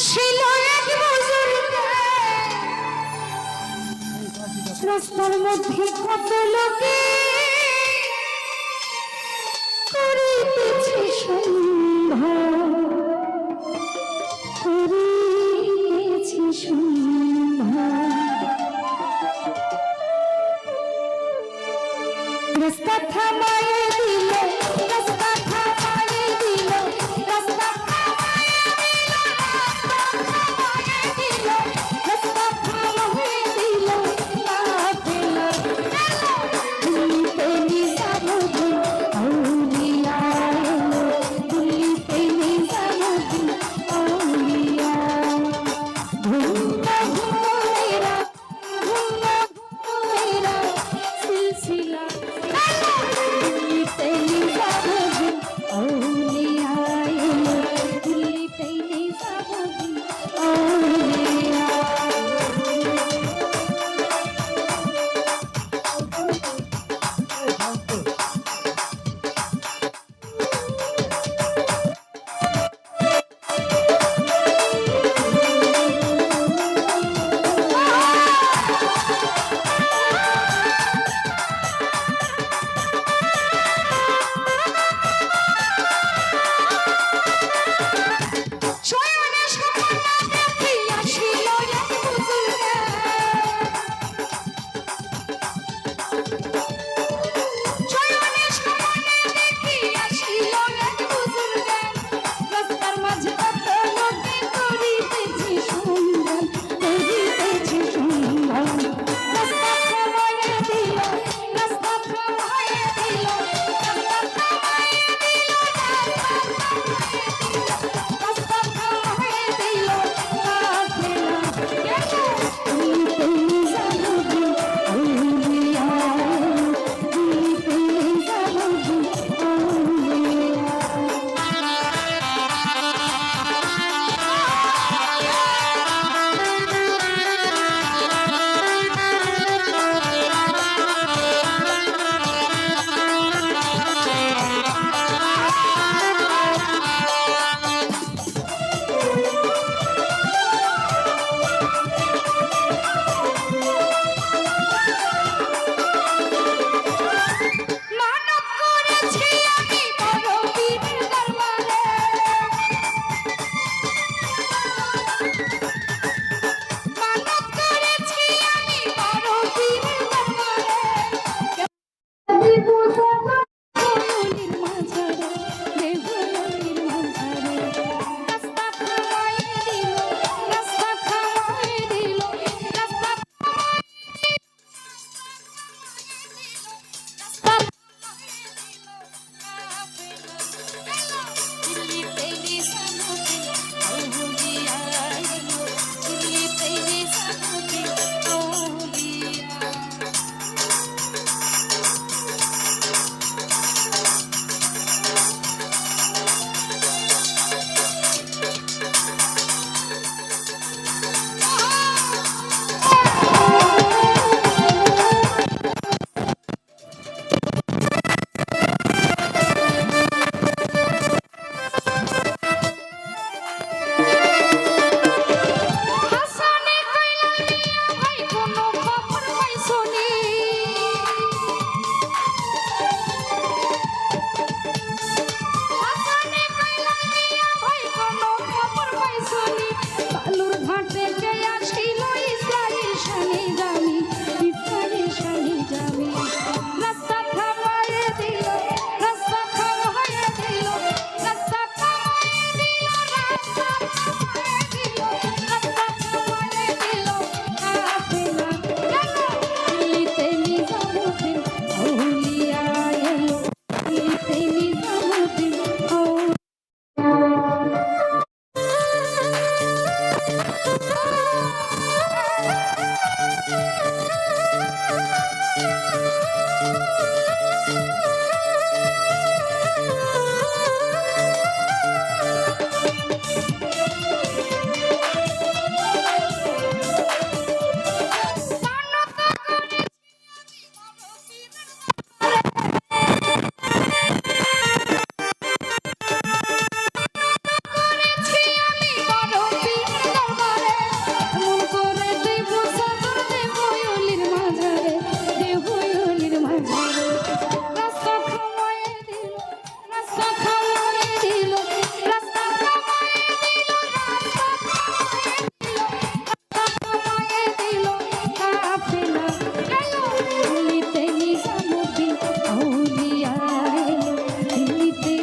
ছিল এক রাস্তার মধ্যে কত লোকে করিতেছে সন্ধ্যা। করিতেছে সন্ধ্যা। রাস্তা থামা